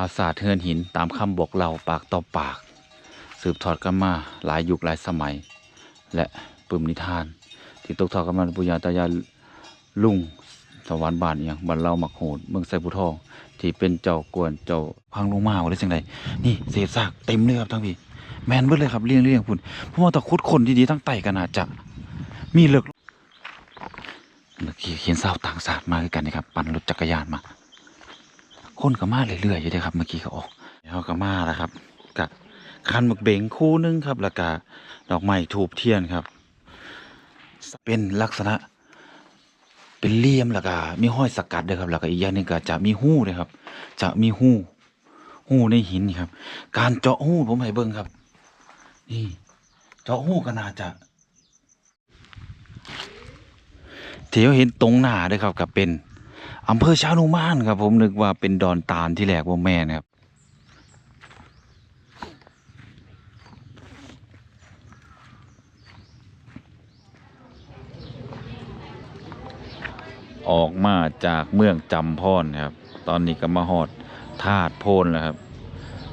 ภาษาเทือนหินตามคำบอกเล่าปากต่อปาก สืบทอดกันมาหลายยุคหลายสมัย และปึมนิทาน ที่ตกทอดกันมาปุญญาตายายลุงสวรรค์บ้านอย่างบ้านเราหมักโหดเมืองไซบุทอง ที่เป็นเจ้ากวนเจ้าพังลงมาว่าได้จังไดนี่เศษซากเต็มเลยครับทั้งพี่แมนเบิดเลยครับเรียงเรียงพุ่นเพราะว่าตะคุดคนดีๆทั้งไตกันอาจจะมีเลือกเมื่อกี้เขียนสาวต่างศาสตร์มาคือกันนะครับปั่นรถจักรยานมา คนก็มาเรื่อยๆอยู่เด้ครับ เมื่อกี้เขาออกเขาก็มาแล้วครับกับคันหมึกเบงคู่หนึงครับแล้วก็ดอกไม้ถูบเทียนครับ เป็นลักษณะ เป็นเลี่ยมแล้วก็มีห้อยสกัดด้วยครับ แล้วก็อีกอย่างหนึงก็จะมีหู้ด้วยครับ จะมีหู้หู้ในหินครับ การเจาะหู้ผมให้เบิ่งครับ นี่ เจาะหู้ก็น่าจะที่เราเห็นตรงหน้าด้วยครับกับเป็น อำเภอชานุมานครับ ผมนึกว่าเป็นดอนตาลที่แรกว่าแม่นครับ ออกมาจากเมืองจำพรครับ ตอนนี้ก็มาฮอดธาตุโพนแล้วครับ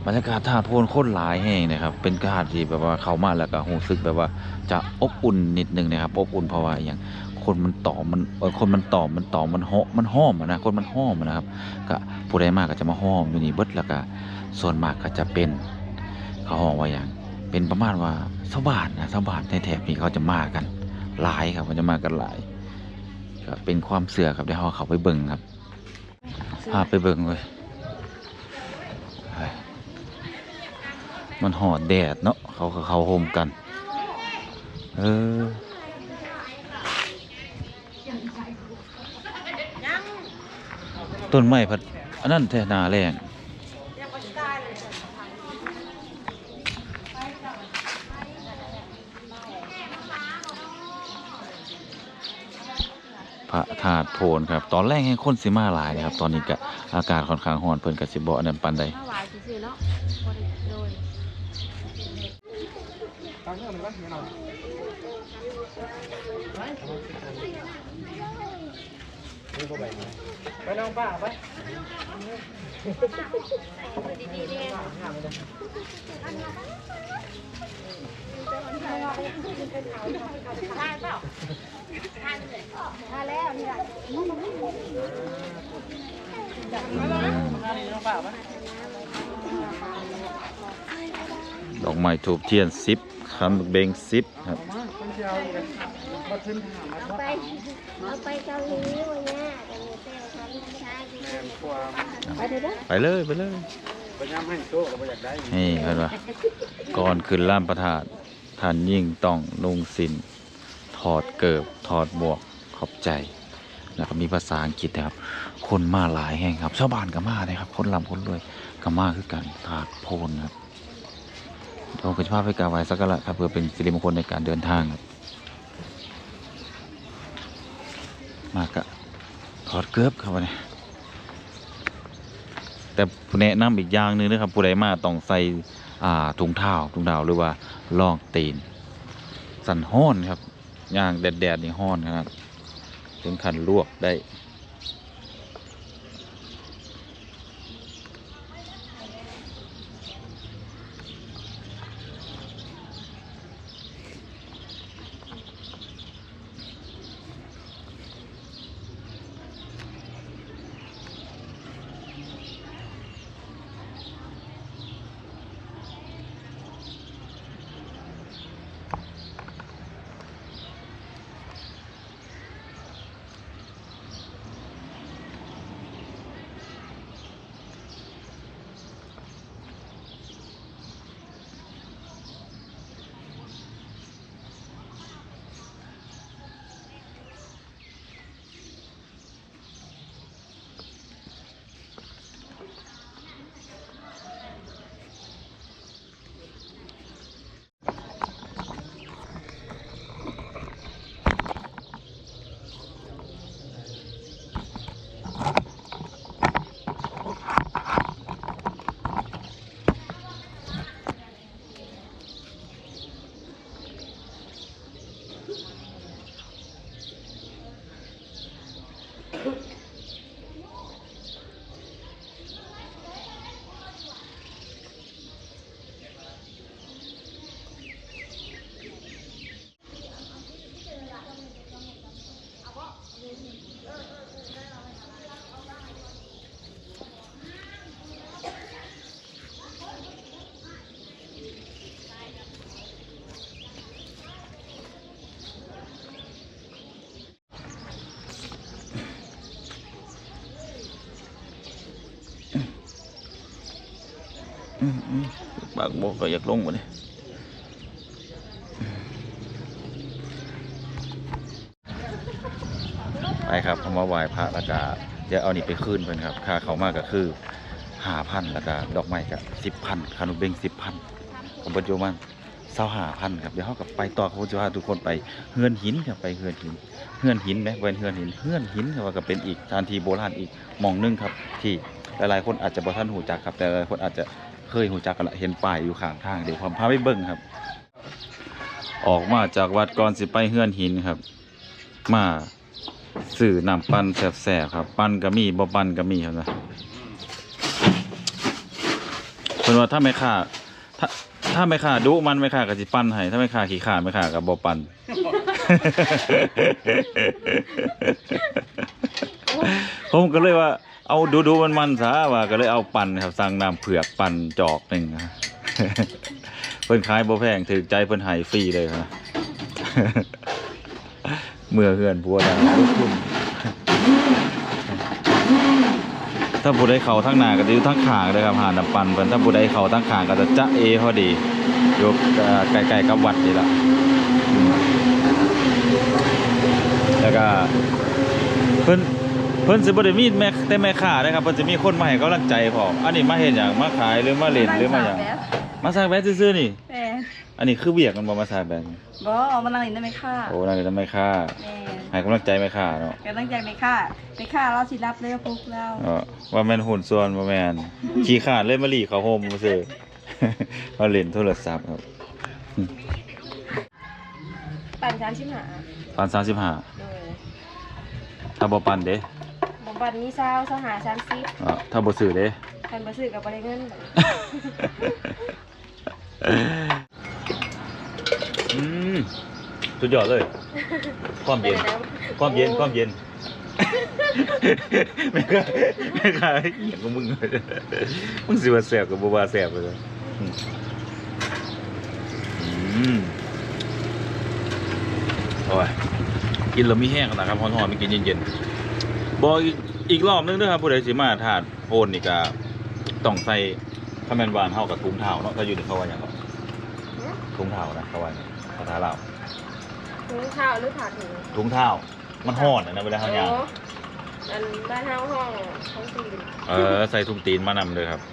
บรรยากาศธาตุโพนโคตรหลายแห่งนะครับ เป็นธาตุที่แบบว่าเข้ามาแล้วก็รู้สึกแบบว่าจะอบอุ่นนิดนึงนะครับอบอุ่นเพราะว่าอย่าง คนมันตอมมันคนมันตอมมันตอมมันเหาะมันห้อมนะคนมันห้อมนะครับก็ผู้ใดมากก็จะมาห้อมอยู่นี่เบิดแล้วก็ส่วนมากก็จะเป็น เขาห้องว่าอย่างเป็นประมาณว่าชาวบ้านนะชาวบ้านในแถบนี้เขาจะมากันหลายครับเขาจะมากันหลายก็เป็นความเสื่อครับเดี๋ยวเขาไปเบิ่งครับพาไปเบิ่งเลยมันหอดแดดเนาะเขาเขาโฮมกัน เออ ต้นไม้พัดอันนั้นแทนาแรงพระธาตุโพนครับ ตอนแรกให้คนสิมาหลายนะครับ ตอนนี้ก็อากาศค่อนข้างร้อนเพิ่นก็สิบ่อันนั้ นปานใดถวายซื่อๆเนาะบ่ได้โดยไปน้องป้าไปดอกไม้ทูบเทียนสิบคันเบงสิบครับ เดียวเลยมาขึ้นถามมาเอาไปเอาไปเกาหลีวันเนี้ยเดี๋ยวหนูไปเอาทำชาดีแทนความไปเถอะเด้อไปเลยไปเลยพยายามให้โต๊ะเราอยากได้นี่เห็นปะก่อนขึ้นล่ามประทาดท่านยิ่งต้องนุ่งสินถอดเกิบถอดหมวกขอบใจ แล้วก็มีภาษาอังกฤษนะครับ คนมาหลายแห่งครับ ชาวบ้านก็มาเลยครับ คนลำคนรวยก็มาคือกันถาดโพนครับ เราก็จะพาไปกราบไหว้สักการะครับเพื่อเป็นสิริมงคลในการเดินทางครับมากะถอดเกือบครับวันนี้แต่แนะนำอีกอย่างหนึ่งนะครับผู้ใดมาต้องใส่อ่าถุงเท้าถุงเท้าหรือว่าล่องตีน สั่นห้อนครับย่างแดดๆนี่ห้อนครับถึงขันลวกได้ากบอกก็อยากลงมาเลยไปครับเอามาไหว้พระแล้วก็เดี๋ยวเอานี่ไปคืนเพิ่นครับ ค่าเขามากก็คือห้าพันแล้วก็ดอกไม้ก็สิบพันขนมเบงสิบพันของปัจจุบันเศร้าหาพันครับเดี๋ยวเขากับไปต่อเขาจะพาทุกคนไปเฮือนหินครับไปเฮือนหินเฮือนหินไหมเวนเฮือนหินเฮือนหินครับก็เป็นอีกสถานที่โบราณอีกมองหนึงครับ ที่หลายๆคนอาจจะบ่ท่านหูจักครับแต่หลายคนอาจจะ เคยหูจักกันละเห็นป้ายอยู่ข้างทางเดี๋ยวผมพาไปเบิ่งครับ ออกมาจากวัดก่อนสิไปเฮือนหินครับ มาสื่อน้ำปั้นแสบๆครับ ปั้นก็มีบ่ปั้นก็มีครับนะเพิ่นว่าถ้าไม่ค่าถ้าถ้าไม่ค่าดุมันไม่ค่าก็สิปั้นให้ถ้าไม่ค่าขี้ขาดไม่ค่าก็บ่ปั้นผมก็เลยว่า เอาดูดูมันมันๆซะว่าก็เลยเอาปั่นครับสั่งน้ำเผือกปั่นจอกหนึ่งนะเพิ่นขายบ่แพงถึกใจเพิ่นให้ฟรีเลยครับเมื่อเฮือนผัวดังลูกทุ่งถ้าผู้ใดเข้าทางหน้าก็จะอยู่ทางขางเลยครับหาน้ำปั่นเพิ่นถ้าผู้ใดเข้าทางขางก็จะจะเอพอดีอยู่ใกล้ๆกับวัดนี่ละแล้วก็เพิ่น เพิ่นสิบ่ได้มีแม่แต่แม่ค้าเด้อครับเพิ่นจะมีคนมาให้กำลังใจพร้อมอันนี้มาเฮ็ดหยังมาขายหรือมาเล่นหรือมาหยังมาสร้างแบรนด์ซื่อๆนี่ แม่อันนี้คือเวียกมันบ่มาสร้างแบรนด์บ่เอามานั่งเล่นได้ไหมค่ะโอ้นั่นก็ทำแม่ค้าแม่ให้กำลังใจแม่ค้าเนาะกำลังใจไหมค่ะไหมค่ะเราสิรับเลยพุกแล้วเออว่าแม่นหุ่นส่วนบ่แม่นขี้ขาดเลยมาหลีเขาโฮมซื่อ มาเล่นโทรศัพท์ครับปั่นชั้นชิมหาปานโดย35ถ้าบ่ปันเด้ บำบัดมีซาวสหาชั้นซิปเออถ้าบ่ซื้อเด้ คันบ่ซื้อกับบ่ได้เงินอืมสุดยอดเลย ความเย็นความเย็น ความเย็น ไม่กล้าไม่กล้าเหี้ยงของมึงเลยมึงสิว่าแสบกับบัวาแสบเลยอืมอืมโอ้ยกินแล้วมีแห้งขนาดครับร้อนๆไม่กินเย็นๆบอก อีกอีกรอบนึงด้วยครับผู้ใดสิมาถาดโอนนี่ก็ต้องใส่ข้าวแมนหวานเท่ากับถุงเท้าเนาะถ้าอยู่ในเขาว่าอย่างไรถุงเท้านะเขาว่าอย่างภาษาลาวถุงข้าวหรือผักถุงถุงเท้ามันห่อนอะนะเวลาเขาย่างอันบ้านเฮาห้องห้องตีน เออใส่ถุงตีนมานำเลยครับแล้ว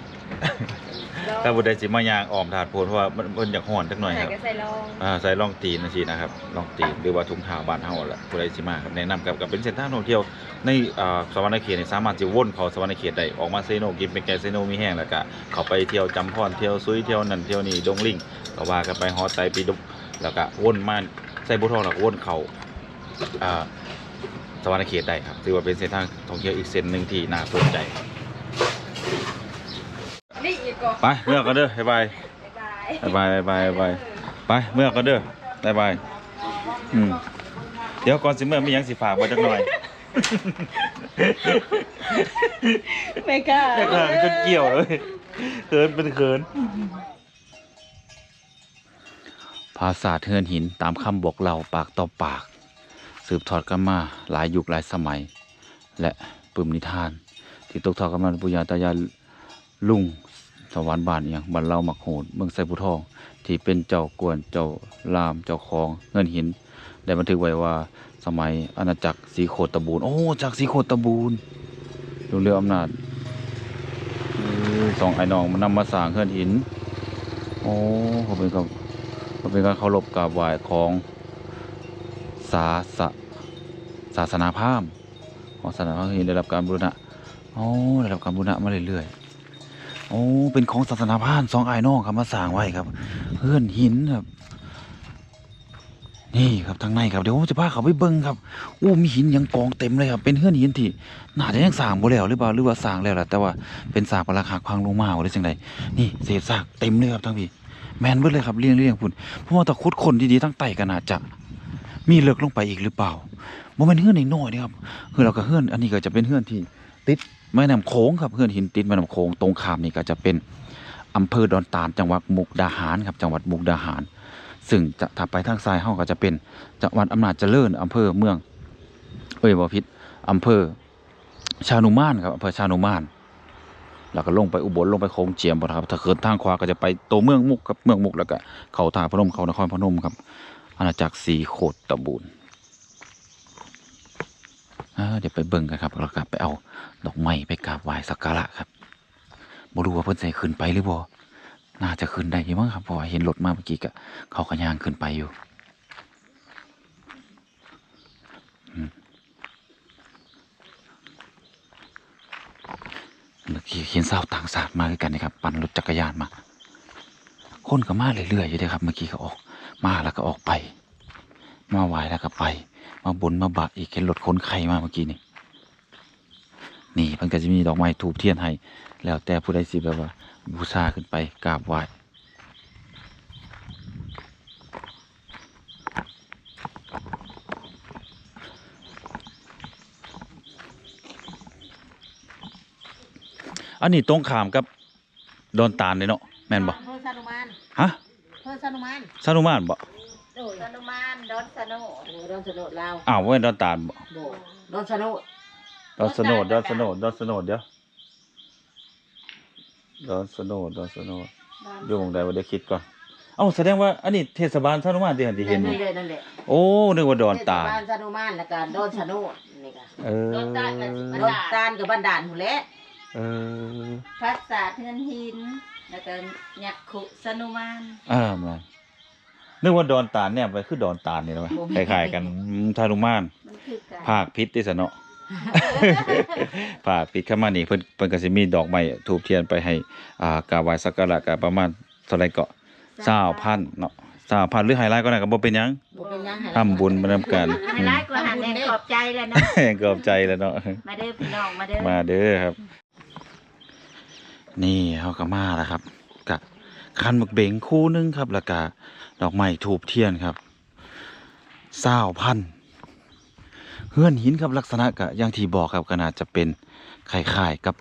ถ้าบุได้สิมายางออมถาดโพดเพราะว่ามันมันอยากห่อนจักหน่อยใส่ครับก็ใส่รองอ่าใส่ร่องตีนนะสินะครับร่องตีนหรือว่าถุงเท้าบ้านเฮาแหละผู้ใดสิมาครับแนะนำกับกับเป็นเส้นทางท่องเที่ยวในอ่าสวรรณเขตนี่สามารถจะวนเขาสวรรณเขตได้ออกมาเซโนกินเป็นแกงเซโนมีแห้งแล้วก็เขาไปเที่ยวจำพรเที่ยวซุยเที่ยวนั่นเที่ยวนี่ดงลิงก็ว่ากันไปฮอไตปีดุกแล้วก็วนมาใส่บุทองแล้วก็วนเขาอ่าสวรรณเขตได้ครับถือว่าเป็นเส้นทางท่องเที่ยวอีกเส้นหนึ่งที่น่าสนใจนี่อี กก่อนไปเมื่อก็เด้อบ๊ายบายบ๊ายบายบายบายบายบายไปเมื่อก็เด้อบายบายอืมเดี๋ยวก่อนสิเมื่อมีหยังสิฝากไว้จักหน่อยไม่กล้าแม่ค่ะก็เกี่ยวเลยเขินเป็นเขินภาษาเทือนหินตามคำบอกเล่าปากต่อปาก สืบทอดกันมาหลายยุคหลายสมัย และปึมนิทาน ที่ตกทอดกันมาปุญญาตายายลุง สวรรค์บ้านอย่างบ้านเล่าหมักโหดเมืองไซบุทอง ที่เป็นเจ้ากวนเจ้าลามเจ้าของเงินหิน ได้บันทึกไว้ว่าสมัยอาณาจักรสีโคตบูรณ์โอ้จากสีโคตบูรณ์ลุงเรืออำนาจเออสองไอ้น้องมันนำมาสร้างเงินหิน โอ้เขาเป็นกับเขาเป็นการเคารพกราบไหว้ของศาสศาสนาพราหมณ์ของศาสนาพราหมณ์ได้รับการบูรณะโอ้ได้รับการบูรณะมาเรื่อยๆ โอ้เป็นของศาสนาพราหมณ์สองไอ้น้องครับมาสร้างไว้ครับ เพื่อนหินครับ นี่ครับทางในครับเดี๋ยวผมจะพาเขาไปเบิ้งครับโอ้มีหินยังกองเต็มเลยครับเป็นเพื่อนหินที่น่าจะยังสร้างบ่แล้วหรือเปล่าหรือว่าสร้างแล้วล่ะแต่ว่าเป็นซากปรักหักพังลงมาหรือจังใดนี่เศษซากเต็มเลยครับทั้งพี่แมนเบิดเลยครับเรียงเรียงพุ่นเพราะว่าตะคุดคนดีๆทั้งไต่ก็น่าจะมีเลิกลงไปอีกหรือเปล่าบ่แม่นเฮือนน้อยๆนี่ครับเฮือเราก็เฮือนอันนี้ก็จะเป็นเฮือนที่ติด แม่น้ำโขงครับเฮือนหินติดแม่น้ำโขงตรงข้ามนี่ก็จะเป็นอำเภอดอนตาลจังหวัดมุกดาหารครับจังหวัดมุกดาหาร ซึ่งจะถ้าไปทางซ้ายเฮาก็จะเป็นจังหวัดอำนาจเจริญอำเภอเมือง เอ้ยบ่ผิดอำเภอชานุมานครับอำเภอชานุมานแล้วก็ลงไปอุบลลงไปโค้งเจียมบ่ครับถ้าเกิดทางขวาก็จะไปตัวเมืองมุกครับเมืองมุกแล้วก็เขาท่าพนมเขานครพนมครับอาณาจักรสีโคตรตะบูน เดี๋ยวไปเบิ่งกันครับแล้วก็ไปเอาดอกไม้ไปกราบไหว้สักการะครับบรู้ว่าเพิ่นให้ขึ้นไปหรือบ่น่าจะขึ้นได้ยู่มั้งครับเพราะว่าเห็นรถมาเมื่อกี้ก็เขาก็ย่างขึ้นไปอยู่เมื่อกี้เห็นสาวต่างชาติมาด้วยกันนะครับ ปั่นรถจักรยานมา คนก็มาเรื่อยๆอยู่เด้ครับ เมื่อกี้ก็ออก มาแล้วก็ออกไป มาไหวแล้วก็ไป มาบนมาบะอีกเห็นรถคนไข้มาเมื่อกี้นี่นี่มันก็จะมีดอกไม้ถูกเทียนให้แล้วแต่ผู้ใดสิแบบว่า บูชาขึ้นไปกราบไหว้อันนี้ตรงขามกับดอนตาลเลยเนาะแม่นบ่เพิ่นสนุมานฮะเพิ่นสนุมานสนุมานบ่โด ยสนุมานดอนสนุโอ้ดอนสนุลาวอ้าวเว้นดอนตาลบ่โดยดอนสนุดอนสโนดดอนสโนดดอนสโนดเดี๋ยวดอนสโนดดอนสโนดอยู่หมองใดบ่ได้คิดก่อนเอ้าแสดงว่าอันนี้เทศบาลสนุมานที่หันที่เห็นนั่นี่นแหละนั่นแหละโอ้นึกว่าดอนตาลเทศบาลสนุมานแล้วก็ดอนสนุนี่ก็เออดอนตาลกับบันดาลหูนแหละเออภาษาเทือนหินแล้วก็ยักษ์ขุสนุมานอ่ามา นึกว่าดอนตาลเนี่ยไปคือดอนตาลนี่แหละวะบ่คล้ายๆกันอืมทานุมานมันคือกันภาคพิษที่สนเนาะ ภาคพิษเข้ามานี่เพิ่นเพิ่นก็สิมีดอกไม้ถูกเทียนไปให้อ่ากราบไหว้สักการะก็ประมาณเท่าไหร่ก็20,000เนาะ20,000หรือไฮไลท์ก็ได้ก็บ่เป็นหยังบ่เป็นหยังให้ทำบุญมานำกันให้ร้ายกว่าหันแดงขอบใจแล้วนะ ขอบใจแล้วเนาะ มาเด้อพี่น้องมาเด้อ มาเด้อครับ นี่เฮาก็มาแล้วครับกะ คันหมึกเบงคู่หนึงครับแล้วก็ดอกไม้ถูกเทียนครับ20,000เฮือนหินครับลักษณะก็อย่างที่บอกครับก็น่าจะเป็นคล้ายๆกับ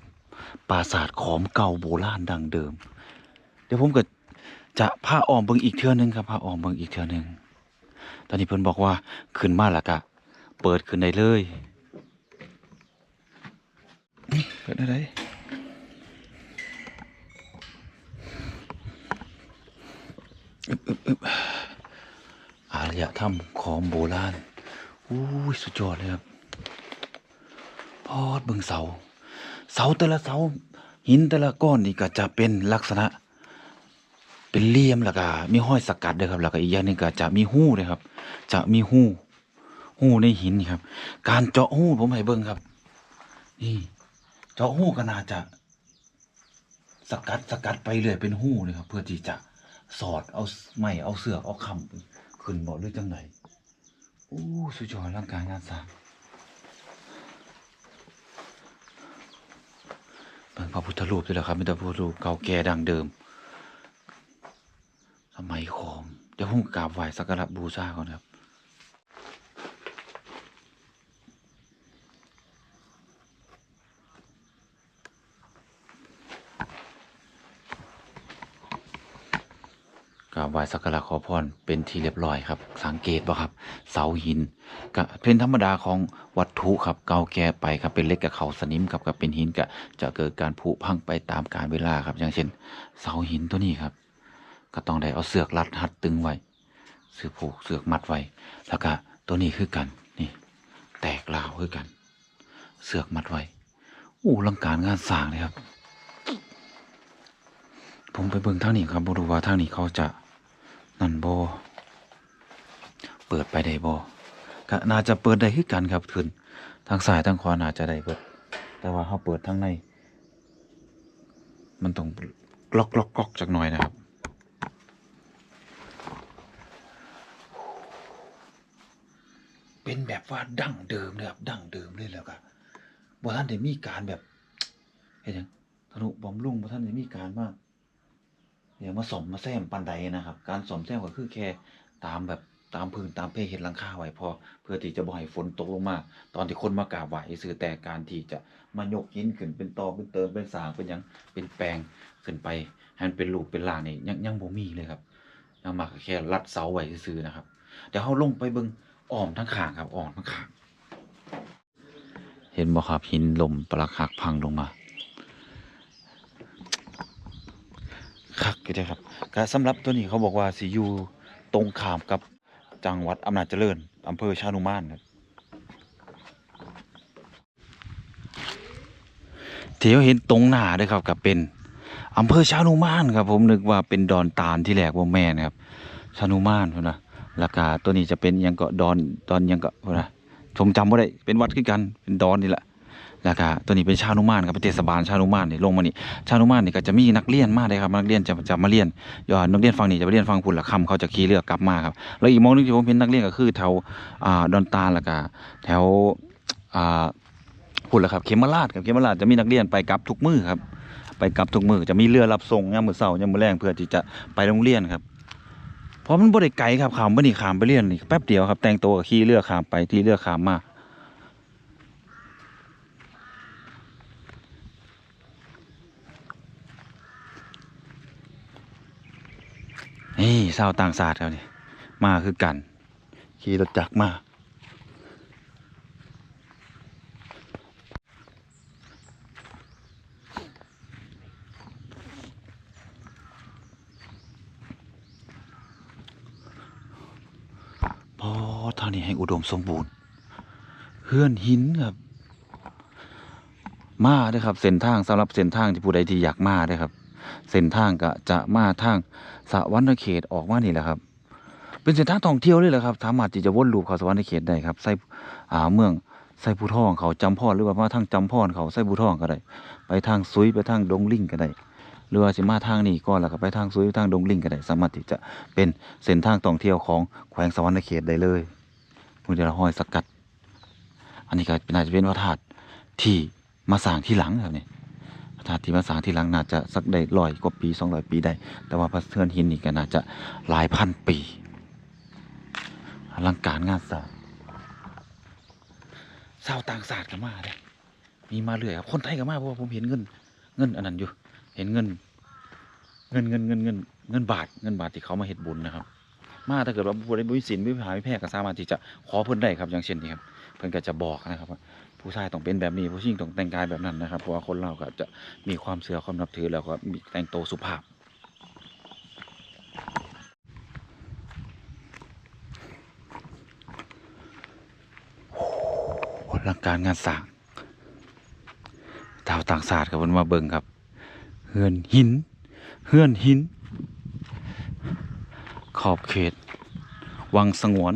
ปราสาทขอมเก่าโบราณดังเดิม เดี๋ยวผมก็จะพาออมเบิงอีกเทื่อนึงครับพาออมเบิงอีกเทื่อนึงตอนนี้เพิ่นบอกว่าขึ้นมาแล้วก็เปิดขึ้นได้เลยเปิดได้ อารยธรรมของโบราณอู้ยสุดยอดเลยครับ พอดเบิงเสา เสาแต่ละเสา หินแต่ละก้อนนี่ก็จะเป็นลักษณะ เป็นเหลี่ยมแล้วก็มีห้อยสกัดด้วยครับแล้วก็อีกอย่างหนึงก็จะมีหู้ด้วยครับ จะมีหู้หู้ในหินครับ การเจาะหู้ผมให้เบิ่งครับ นี่ เจาะหู้ก็น่าจะ สกัดสกัดไปเรื่อยเป็นหู้เลยครับ เพื่อที่จะ สอดเอาไม้เอาเสือกเอาคำขึ้นบ่หรือจังไหนโอ้สุดยอดร่างกายงานสร้างเป็นพระพุทธรูปด้วยแหละครับเป็นพระพุทธรูปเก่าแก่ดังเดิม สมัยขอมเดี๋ยวผมกราบไหว้สักการะบูชาก่อนครับ กราบ ไหว้สักการะขอพรเป็นที่เรียบร้อยครับ สังเกตป่ะครับ เสาหินก็เป็นธรรมดาของวัตถุครับเก่าแก่ไปครับเป็นเล็กกับเขาสนิมครับกับเป็นหินก็จะเกิดการผุพังไปตามกาลเวลาครับ อย่างเช่น เสาหินตัวนี้ครับ ก็ต้องได้เอาเสือกรัดหัดตึงไว้เสือผูกเสือกมัดไว้แล้วก็ตัวนี้คือกันนี่ แตกลาวคือกัน เสือกมัดไว้อู้ลังการงานสร้างเลยครับ ผมไปเบิ่งทางนี้ครับบรูว่าทางนี้เขาจะ นั่นโบเปิดไปได้โบก็น่าจะเปิดได้คือกันครับขึ้นทางซ้ายทางขวาน่าจะได้เปิด แต่ว่าเขาเปิดทางใน มันต้องล็อกลอกกอกจักหน่อยนะครับเป็นแบบว่าดั้งเดิมเลยครับดั้งเดิมเลยแล้วก็บ่ท่านได้มีการแบบเห็นยังธนุบอมลุงบ่ท่านได้มีการมาก เดี๋ยวมาสมมาแซมปันใดนะครับ การสมแซมก็คือแค่ตามแบบตามพื้นตามเพเห็ดลังคาไว้พอ เพื่อที่จะบ่ให้ฝนตกลงมา ตอนที่คนมากราบไหว้ซื่อแต่การที่จะมายกหินขึ้นเป็นตอเป็นเติมเป็นสางเป็นยังเป็นแปลงขึ้นไปให้มันเป็นรูปเป็นร่างนี่ยังยังบ่มีเลยครับยังมากแค่รัดเสาไว้ซื่อนะครับเดี๋ยวเฮาลงไปเบิ่งอ้อมทั้งขางครับอ้อมทั้งขาง เห็นบ่ครับหินลมปลักหักพังลงมา คักอยู่เด้อครับก็สำหรับตัวนี้เขาบอกว่าสิอยู่ตรงขามกับจังหวัดอำนาจเจริญอำเภอชานุมานครับที่เราเห็นตรงหน้าเด้อครับก็เป็นอำเภอชานุมานครับ ผมนึกว่าเป็นดอนตาลที่แรกว่าแม่นครับชานุมานนนะแล้วก็ตัวนี้จะเป็นยังก็ดอนดอนยังก็พุ่นนะผมจำบ่ได้เป็นวัดคือกันเป็นดอนนี่แหละ แล้วก็ตัวนี้เป็นชานุมานครับเป็นเทศบาลชานุมานนี่ลงมานี่ชานุมานนี่ก็จะมีนักเรียนมาเลยครับนักเรียนจะจะมาเรียนย้อนนักเรียนฟังนี่จะไปเรียนฟังพุ่นละคำเขาจะขี่เรือกลับมาครับแล้วอีกมองนึงที่ผมเห็นนักเรียนก็คือแถวอ่าดอนตาลแล้วก็แถวอ่าพุ่นละครับเขมราชครับเขมราชจะมีนักเรียนไปกลับทุกมือครับ ไปกลับทุกมือจะมีเรือรับส่งยามมื้อเช้ายามมื้อแลงเพื่อที่จะไปโรงเรียนครับเพราะมันบ่ได้ไกลครับขามบ่นี่ขามไปเรียนนี่แป๊บเดียวครับแต่งตัวก็ขี่เรือขามไปที่เรือขามมา นี่ชาต่างชาติครับนี่มาคือกัน ขี่รถจักรมาพอทางนี้ให้อุดมสมบูรณ์เฮือนหินครับ มาด้อครับ เส้นทางสำหรับเส้นทางที่ผู้ใดที่อยากมาด้อครับ เส้นทางก็จะมาทาง สวรรณเขตออกมานี่แหละครับ เป็นเส้นทางท่องเที่ยวเลยแหละครับสามารถที่จะวนลูปเขาสวรรณเขตได้ครับใส่อ่าเมืองใส่ผู้ทองเขาจำพรหรือว่ามาทางจำพรเขาใส่ผู้ทองก็ได้ ไปทางซุยไปทางดงลิงก็ได้หรือว่าสิมาทางนี้ก่อนแล้วก็ไปทางซุยทางดงลิงก็ได้สามารถที่จะเป็นเส้นทางท่องเที่ยวของแขวงสวรรณเขตได้เลยมือเดียวห้อยสกัด อันนี้ก็น่าจะเป็นพระธาตุที่มาสร้างที่หลังครับเนี่พ ระธาตุที่มาสร้าที่หลังน่าจะสักได้ร้อยกว่าปีสองร้อยปีได้ แต่ว่าพระเทือนหินนี่ก็น่าจะหลายพันปีอลังการงานสร้างชาวต่างศาสตร์ก็มาเลยมีมาเรื่อยครับคนไทยก็มาเพราะว่าผมเห็นเงิน เงินอันนั้นอยู่ เห็นเงิน เงินเงินเงินเงินเงินบาทเงินบาทที่เขามาเฮ็ดบุญนะครับ มาถ้าเกิดว่าผู้ใดบ่มีศีลบ่มีหาไม่แพ้ก็สามารถที่จะขอเพิ่นได้ครับ อย่างเช่นนี้ครับ เพิ่นก็จะบอกนะครับว่า ผู้ชายต้องเป็นแบบนี้ผู้หญิงต้องแต่งกายแบบนั้นนะครับเพราะว่าคนเราก็จะมีความเชื่อความนับถือแล้วก็มีแต่งตัวสุภาพโอ้โหลังการงานสร้างดาวต่างศาสตร์ครับมันมาเบิ่งครับเฮือนหินเฮือนหิน ขอบเขต วังสงวน